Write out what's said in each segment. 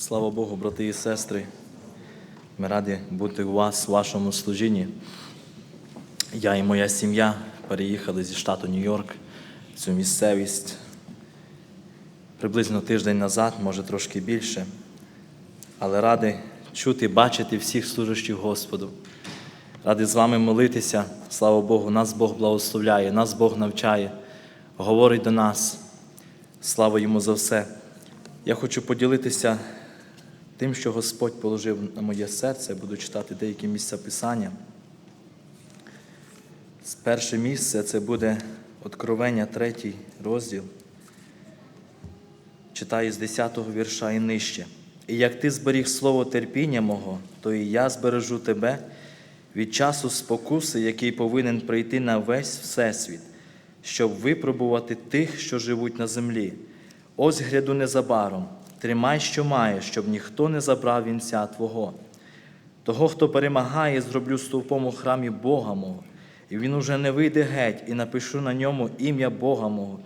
Слава Богу, брати і сестри. Ми раді бути у вас, у вашому служінні. Я і моя сім'я переїхали зі штату Нью-Йорк в цю місцевість приблизно тиждень назад, може трошки більше. Але радий чути, бачити всіх служащих Господу. Ради з вами молитися. Слава Богу, нас Бог благословляє, нас Бог навчає, говорить до нас. Слава йому за все. Я хочу поділитися тим, що Господь положив на моє серце, буду читати деякі місця Писання. Перше місце це буде Откровення, третій розділ. Читаю з 10-го вірша і нижче. І як ти зберіг слово терпіння мого, то і я збережу тебе від часу спокуси, який повинен прийти на весь Всесвіт, щоб випробувати тих, що живуть на землі. Ось гряду незабаром, тримай, що маєш, щоб ніхто не забрав вінця Твого. Того, хто перемагає, зроблю стовпом у храмі Бога мого, і він уже не вийде геть, і напишу на ньому ім'я Бога мого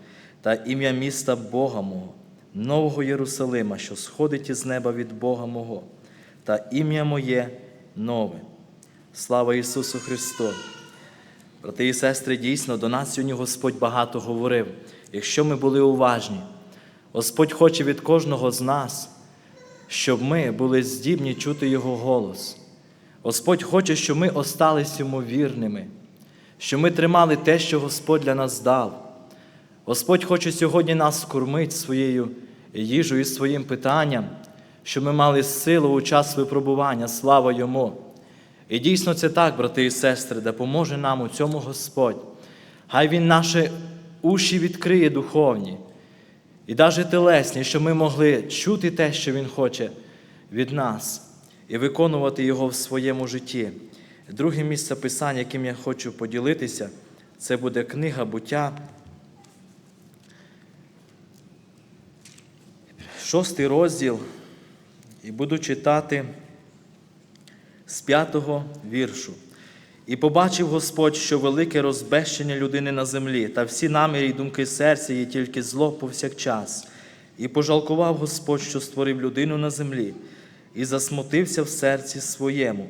та ім'я міста Бога мого, нового Єрусалима, що сходить із неба від Бога мого, та ім'я моє нове. Слава Ісусу Христу! Брати і сестри, дійсно, до нас сьогодні Господь багато говорив. Якщо ми були уважні, Господь хоче від кожного з нас, щоб ми були здібні чути Його голос. Господь хоче, щоб ми остались йому вірними, щоб ми тримали те, що Господь для нас дав. Господь хоче сьогодні нас кормити своєю їжею, своїм питанням, щоб ми мали силу у час випробування, слава Йому. І дійсно це так, брати і сестри, допоможе нам у цьому Господь. Хай Він наші уші відкриє духовні і навіть телесні, щоб ми могли чути те, що Він хоче від нас, і виконувати його в своєму житті. Друге місце Писання, яким я хочу поділитися, це буде книга буття. Шостий розділ, і буду читати з п'ятого віршу. І побачив Господь, що велике розбещення людини на землі, та всі наміри й думки серця є тільки зло повсякчас. І пожалкував Господь, що створив людину на землі, і засмутився в серці своєму.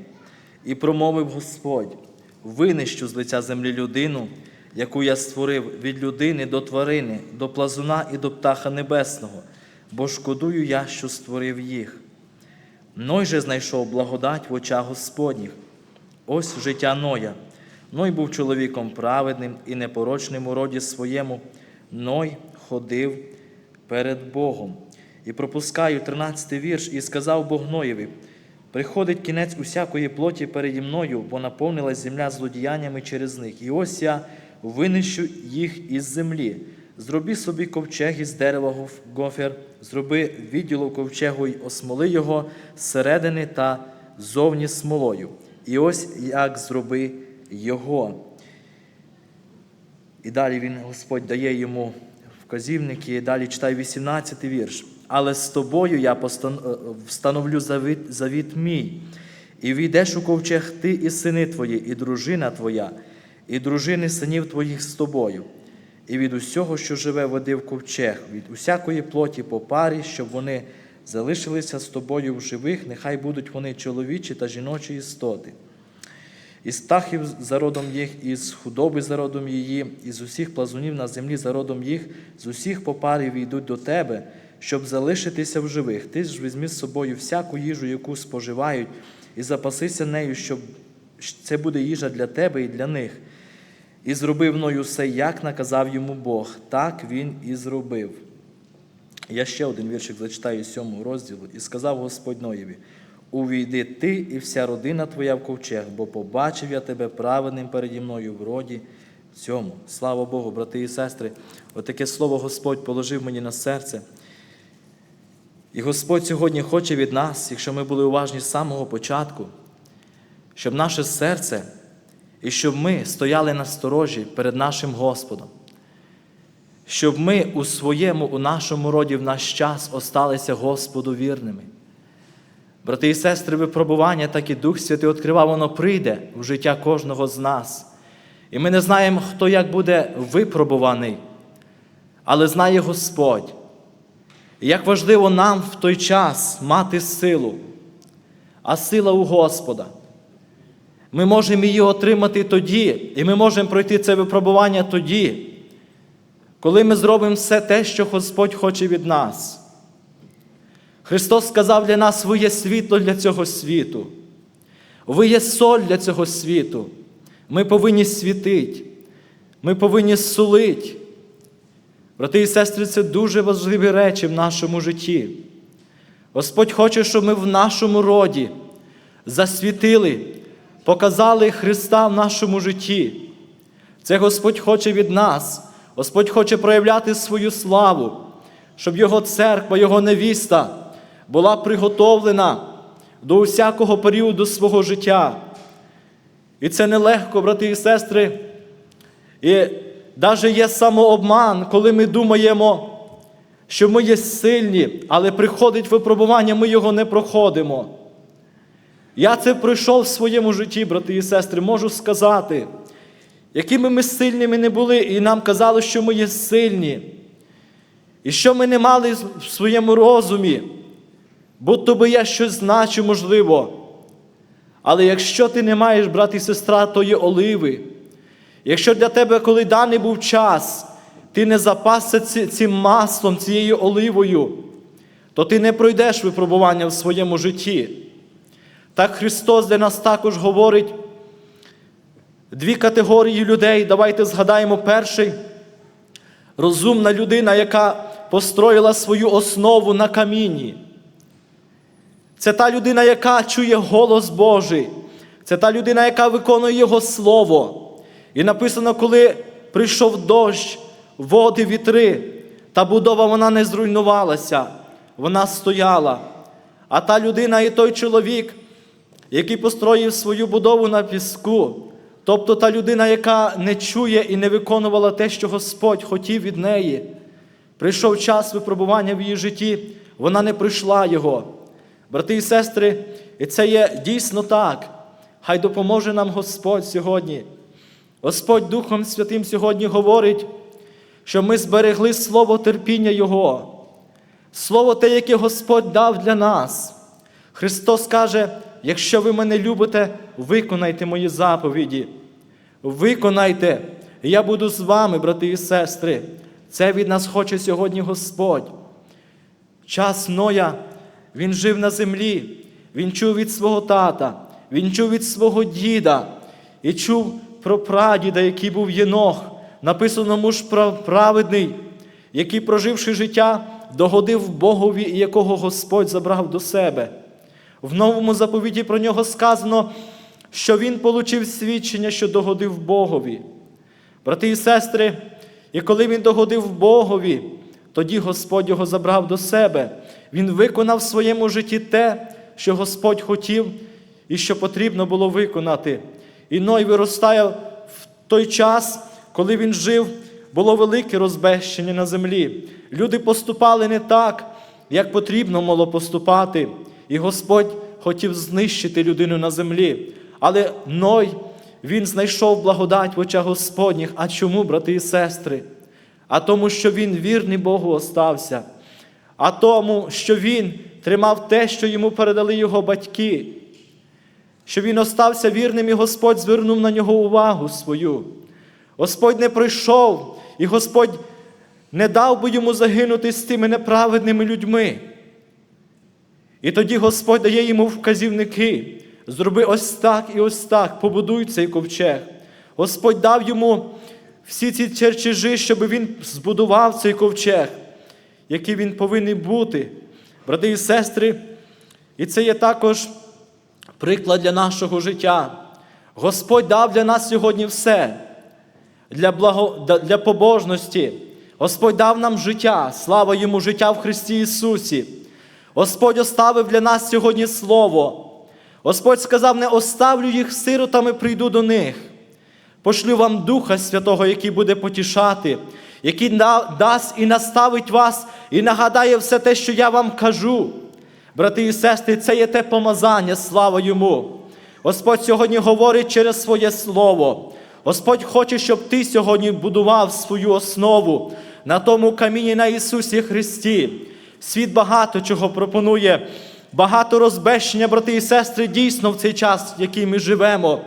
І промовив Господь: винищу з лиця землі людину, яку я створив від людини до тварини, до плазуна і до птаха небесного, бо шкодую я, що створив їх. Ной же знайшов благодать в очах Господніх. Ось життя Ноя. Ной був чоловіком праведним і непорочним у роді своєму. Ной ходив перед Богом. І пропускаю 13 вірш, і сказав Бог Ноєві: приходить кінець усякої плоті переді мною, бо наповнилась земля злодіяннями через них. І ось я винищу їх із землі. Зроби собі ковчег із дерева гофер, зроби відділу ковчегу й осмоли його зсередини та зовні смолою. І ось як зроби його. І далі він, Господь дає йому вказівники, і далі читай 18 вірш. Але з тобою я встановлю завіт, завіт мій, і війдеш у ковчег ти і сини твої, і дружина твоя, і дружини синів твоїх з тобою і від усього, що живе, води в ковчег, від усякої плоті по парі, щоб вони залишилися з тобою в живих, нехай будуть вони чоловічі та жіночі істоти. Із птахів за родом їх, із худоби за родом її, із усіх плазунів на землі за родом їх, з усіх по парі війдуть до тебе, щоб залишитися в живих. Ти ж візьми з собою всяку їжу, яку споживають, і запасися нею, щоб це буде їжа для тебе і для них. І зробив мною все, як наказав йому Бог. Так він і зробив. Я ще один віршик зачитаю з сьомого розділу. І сказав Господь Ноєві: Увійди ти і вся родина твоя в ковчег, бо побачив я тебе праведним переді мною в роді цьому. Слава Богу, брати і сестри, отаке слово Господь положив мені на серце. І Господь сьогодні хоче від нас, якщо ми були уважні з самого початку, щоб наше серце і щоб ми стояли на сторожі перед нашим Господом, щоб ми у своєму, у нашому роді в наш час осталися Господу вірними. Брати і сестри, випробування, так і Дух Святий відкривав, воно прийде в життя кожного з нас. І ми не знаємо, хто як буде випробуваний, але знає Господь. І як важливо нам в той час мати силу, а сила у Господа. Ми можемо її отримати тоді, і ми можемо пройти це випробування тоді, коли ми зробимо все те, що Господь хоче від нас. Христос сказав для нас, ви є світло для цього світу. Ви є соль для цього світу. Ми повинні світити, ми повинні сулити. Брати і сестри, це дуже важливі речі в нашому житті. Господь хоче, щоб ми в нашому роді засвітили, показали Христа в нашому житті. Це Господь хоче від нас. Господь хоче проявляти свою славу, щоб Його церква, Його невіста була приготовлена до усякого періоду свого життя. І це нелегко, брати і сестри. І навіть є самообман, коли ми думаємо, що ми є сильні, але приходить випробування, ми його не проходимо. Я це пройшов в своєму житті, брати і сестри, можу сказати, якими ми сильними не були, і нам казали, що ми є сильні, і що ми не мали в своєму розумі, будто би я щось значу, можливо. Але якщо ти не маєш, брат і сестра, тої оливи, якщо для тебе, коли даний був час, ти не запасся цим маслом, цією оливою, то ти не пройдеш випробування в своєму житті. Так Христос для нас також говорить дві категорії людей. Давайте згадаємо перший розумна людина, яка построїла свою основу на камінні. Це та людина, яка чує голос Божий. Це та людина, яка виконує Його Слово. І написано, коли прийшов дощ, води, вітри, та будова вона не зруйнувалася, вона стояла. А та людина і той чоловік, який построїв свою будову на піску, тобто та людина, яка не чує і не виконувала те, що Господь хотів від неї, прийшов час випробування в її житті, вона не пройшла його. Брати і сестри, і це є дійсно так. Хай допоможе нам Господь сьогодні. Господь Духом Святим сьогодні говорить, що ми зберегли слово терпіння Його, слово те, яке Господь дав для нас. Христос каже: якщо ви мене любите, виконайте мої заповіді. Виконайте, я буду з вами, брати і сестри. Це від нас хоче сьогодні Господь. Час Ноя, він жив на землі, він чув від свого тата, він чув від свого діда і чув про прадіда, який був Єнох, написано муж праведний, який, проживши життя, догодив Богові, і якого Господь забрав до себе. В новому заповіті про нього сказано, що він получив свідчення, що догодив Богові. Брати і сестри, і коли він догодив Богові, тоді Господь його забрав до себе. Він виконав в своєму житті те, що Господь хотів і що потрібно було виконати. І Ной виростає в той час, коли він жив, було велике розбещення на землі. Люди поступали не так, як потрібно було поступати. І Господь хотів знищити людину на землі. Але Ной, він знайшов благодать в очах Господніх. А чому, брати і сестри? А тому, що він вірний Богу остався, а тому, що він тримав те, що йому передали його батьки, що він остався вірним, і Господь звернув на нього увагу свою. Господь не прийшов, і Господь не дав би йому загинути з тими неправедними людьми. І тоді Господь дає йому вказівники. Зроби ось так і ось так, побудуй цей ковчег. Господь дав йому всі ці чертежі, щоб він збудував цей ковчег, який він повинен бути. Брати і сестри, і це є також приклад для нашого життя. Господь дав для нас сьогодні все для, благо, для побожності. Господь дав нам життя, слава йому життя в Христі Ісусі. Господь оставив для нас сьогодні Слово. Господь сказав: не оставлю їх сиротами, прийду до них. Пошлю вам Духа Святого, який буде потішати, який дасть і наставить вас, і нагадає все те, що я вам кажу. Брати і сестри, це є те помазання, слава йому. Господь сьогодні говорить через своє слово. Господь хоче, щоб ти сьогодні будував свою основу на тому каміні на Ісусі Христі. Світ багато чого пропонує, багато розбещення, брати і сестри, дійсно в цей час, в який ми живемо.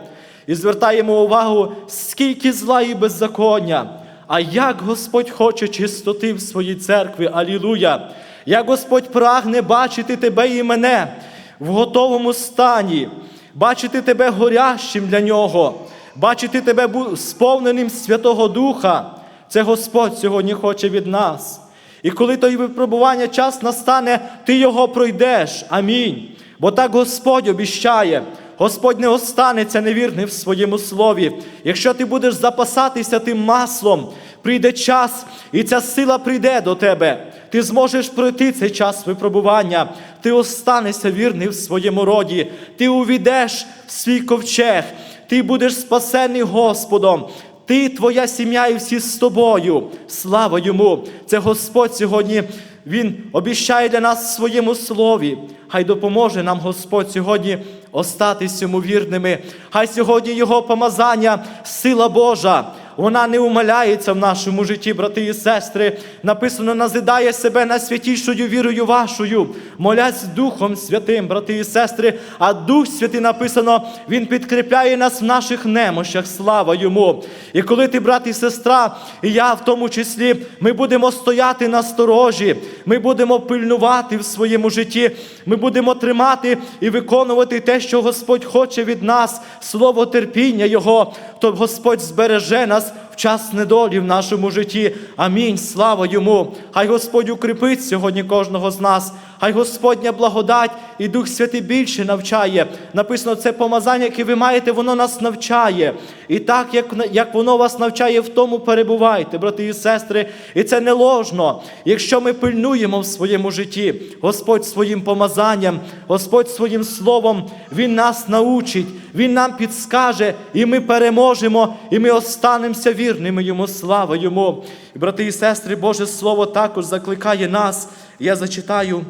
І звертаємо увагу, скільки зла і беззаконня. А як Господь хоче чистоти в своїй церкві, алілуя! Як Господь прагне бачити тебе і мене в готовому стані, бачити тебе горящим для нього, бачити тебе сповненим Святого Духа. Це Господь сьогодні хоче від нас. І коли той випробування час настане, ти його пройдеш. Амінь. Бо так Господь обіщає. Господь не останеться невірним в своєму слові. Якщо ти будеш запасатися тим маслом, прийде час, і ця сила прийде до тебе. Ти зможеш пройти цей час випробування. Ти останешся вірним в своєму роді. Ти увійдеш в свій ковчег. Ти будеш спасений Господом. Ти, твоя сім'я і всі з тобою. Слава йому! Це Господь сьогодні. Він обіщає для нас в своєму слові. Хай допоможе нам Господь сьогодні остатись йому вірними. Хай сьогодні Його помазання, сила Божа. Вона не умаляється в нашому житті, брати і сестри. Написано, назидає себе найсвятішою вірою вашою, молясь Духом Святим, брати і сестри. А Дух Святий написано, Він підкріпляє нас в наших немощах. Слава йому. І коли ти, брат і сестра, і я в тому числі, ми будемо стояти на сторожі, ми будемо пильнувати в своєму житті, ми будемо тримати і виконувати те, що Господь хоче від нас, слово терпіння Його, то Господь збереже нас us в час недолі в нашому житті. Амінь. Слава йому. Хай Господь укріпить сьогодні кожного з нас. Хай Господня благодать і Дух Святий більше навчає. Написано, це помазання, яке ви маєте, воно нас навчає. І так, як, як воно вас навчає, в тому перебувайте, брати і сестри. І це не ложно. Якщо ми пильнуємо в своєму житті, Господь своїм помазанням, Господь своїм словом, Він нас научить, Він нам підскаже, і ми переможемо, і ми останемося вірними Йому. Слава Йому. І, брати і сестри, Боже Слово також закликає нас. Я зачитаю,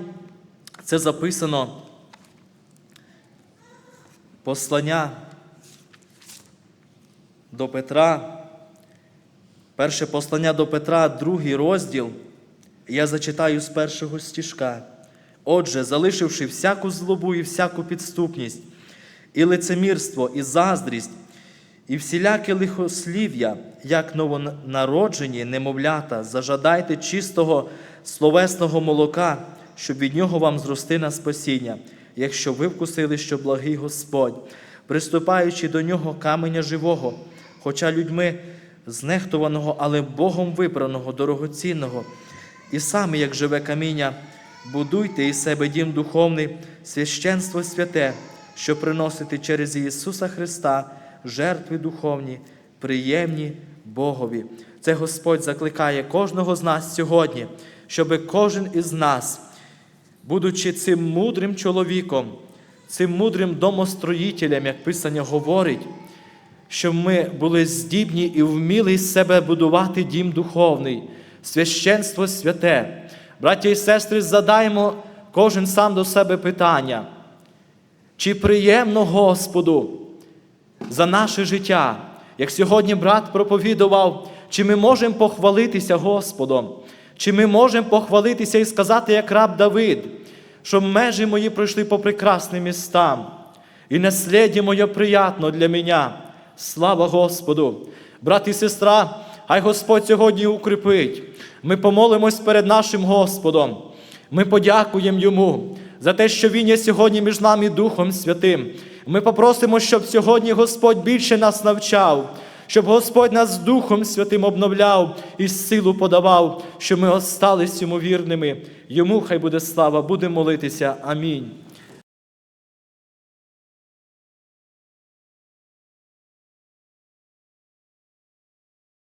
це записано. Послання до Петра, перше послання до Петра, другий розділ, я зачитаю з першого стіжка. Отже, залишивши всяку злобу і всяку підступність, і лицемірство, і заздрість, і всіляке лихослів'я, як новонароджені немовлята, зажадайте чистого словесного молока, щоб від нього вам зрости на спасіння, якщо ви вкусили, що благий Господь, приступаючи до нього каменя живого, хоча людьми знехтуваного, але Богом вибраного, дорогоцінного, і саме, як живе каміння, будуйте із себе дім духовний, священство святе, що приносите через Ісуса Христа жертви духовні, приємні Богові. Це Господь закликає кожного з нас сьогодні, щоб кожен із нас, будучи цим мудрим чоловіком, цим мудрим домостроїтелем, як Писання говорить, щоб ми були здібні і вміли з себе будувати дім духовний, священство святе. Браття і сестри, задаємо кожен сам до себе питання, чи приємно Господу за наше життя, як сьогодні брат проповідував, чи ми можемо похвалитися Господом, чи ми можемо похвалитися і сказати, як раб Давид, що межі мої пройшли по прекрасним містам, і насліддя моє приятно для мене. Слава Господу! Брат і сестра, хай Господь сьогодні укріпить. Ми помолимось перед нашим Господом. Ми подякуємо Йому за те, що Він є сьогодні між нами Духом Святим. Ми попросимо, щоб сьогодні Господь більше нас навчав, щоб Господь нас Духом Святим обновляв і силу подавав, щоб ми остались йому вірними. Йому хай буде слава, будемо молитися. Амінь.